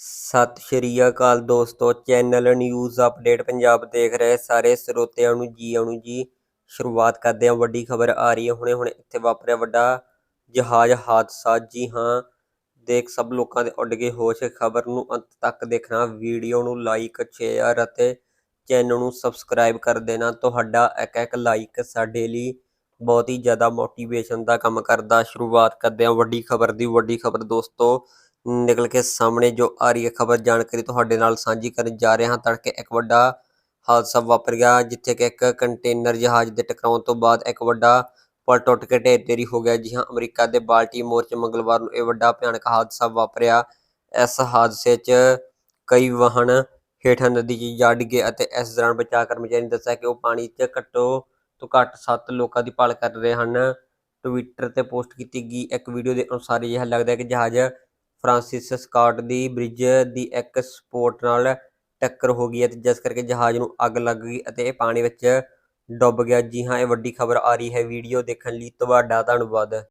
ਸਤਿ ਸ਼੍ਰੀ ਅਕਾਲ ਦੋਸਤੋ, channel news update Punjab ਦੇਖ ਰਹੇ ਸਾਰੇ ਸਰੋਤਿਆਂ ਨੂੰ ਜੀ ਆਇਆਂ ਨੂੰ ਜੀ। ਸ਼ੁਰੂਆਤ ਕਰਦੇ ਹਾਂ, ਵੱਡੀ ਖਬਰ ਆ ਰਹੀ ਹੈ। ਹੁਣੇ ਹੁਣੇ ਇੱਥੇ ਵਾਪਰਿਆ ਵੱਡਾ ਜਹਾਜ਼ ਹਾਦਸਾ। ਜੀ ਹਾਂ, ਦੇਖ ਸਭ ਲੋਕਾਂ ਦੇ ਉੱਡ ਗਏ ਹੋਸ਼। ਖਬਰ ਨੂੰ ਅੰਤ ਤੱਕ ਦੇਖਣਾ, ਵੀਡੀਓ ਨੂੰ ਲਾਈਕ ਸ਼ੇਅਰ ਅਤੇ ਚੈਨਲ ਨੂੰ ਸਬਸਕ੍ਰਾਈਬ ਕਰ ਦੇਣਾ। ਤੁਹਾਡਾ ਇੱਕ ਇੱਕ ਲਾਈਕ ਸਾਡੇ ਲਈ ਬਹੁਤ ਹੀ ਜ਼ਿਆਦਾ ਮੋਟੀਵੇਸ਼ਨ ਦਾ ਕੰਮ ਕਰਦਾ। ਸ਼ੁਰੂਆਤ ਕਰਦੇ ਹਾਂ, ਵੱਡੀ ਖਬਰ ਦੀ। ਵੱਡੀ ਖਬਰ ਦੋਸਤੋ ਨਿਕਲ ਕੇ ਸਾਹਮਣੇ ਜੋ ਆ ਰਹੀ ਹੈ ਖਬਰ ਜਾਣਕਾਰੀ ਤੁਹਾਡੇ ਨਾਲ ਸਾਂਝੀ ਕਰਨ ਜਾ ਰਹੇ ਹਾਂ। ਤੜਕੇ ਇੱਕ ਵੱਡਾ ਹਾਦਸਾ ਵਾਪਰ ਗਿਆ ਜਿੱਥੇ ਕਿ ਇੱਕ ਕੰਟੇਨਰ ਜਹਾਜ਼ ਦੇ ਟਕਰਾਉਣ ਤੋਂ ਬਾਅਦ ਇੱਕ ਵੱਡਾ ਪੁਲ ਟੁੱਟ ਕੇ ਢੇਰ ਢੇਰੀ ਹੋ ਗਿਆ ਜੀ ਹਾਂ ਅਮਰੀਕਾ ਦੇ ਬਾਲਟੀਮੋਰ 'ਚ ਮੰਗਲਵਾਰ ਨੂੰ ਇਹ ਵੱਡਾ ਭਿਆਨਕ ਹਾਦਸਾ ਵਾਪਰਿਆ। ਇਸ ਹਾਦਸੇ 'ਚ ਕਈ ਵਾਹਨ ਹੇਠਾਂ ਨਦੀ 'ਚ ਜਾ ਡਿੱਗੇ ਅਤੇ ਇਸ ਦੌਰਾਨ ਬਚਾਅ ਕਰਮਚਾਰੀ ਨੇ ਦੱਸਿਆ ਕਿ ਉਹ ਪਾਣੀ 'ਚ ਘੱਟੋ ਤੋਂ ਘੱਟ 7 ਲੋਕਾਂ ਦੀ ਭਾਲ ਕਰ ਰਹੇ ਹਨ। ਟਵਿੱਟਰ ਤੇ ਪੋਸਟ ਕੀਤੀ ਗਈ ਇੱਕ ਵੀਡੀਓ ਦੇ ਅਨੁਸਾਰ ਇਹ ਲੱਗਦਾ ਹੈ ਕਿ ਜਹਾਜ਼ ਫ੍ਰਾਂਸਿਸ ਸਕਾਟ ਦੀ ਬ੍ਰਿਜ ਦੀ ਇੱਕ ਸਪੋਰਟ ਨਾਲ ਟੱਕਰ ਹੋ ਗਈ ਅਤੇ ਜਿਸ ਕਰਕੇ ਜਹਾਜ਼ ਨੂੰ ਅੱਗ ਲੱਗ ਗਈ ਅਤੇ ਇਹ ਪਾਣੀ ਵਿੱਚ ਡੁੱਬ ਗਿਆ। ਜੀ ਹਾਂ, ਇਹ ਵੱਡੀ ਖਬਰ ਆ ਰਹੀ ਹੈ ਵੀਡੀਓ ਦੇਖਣ ਲਈ। ਤੁਹਾਡਾ ਧੰਨਵਾਦ।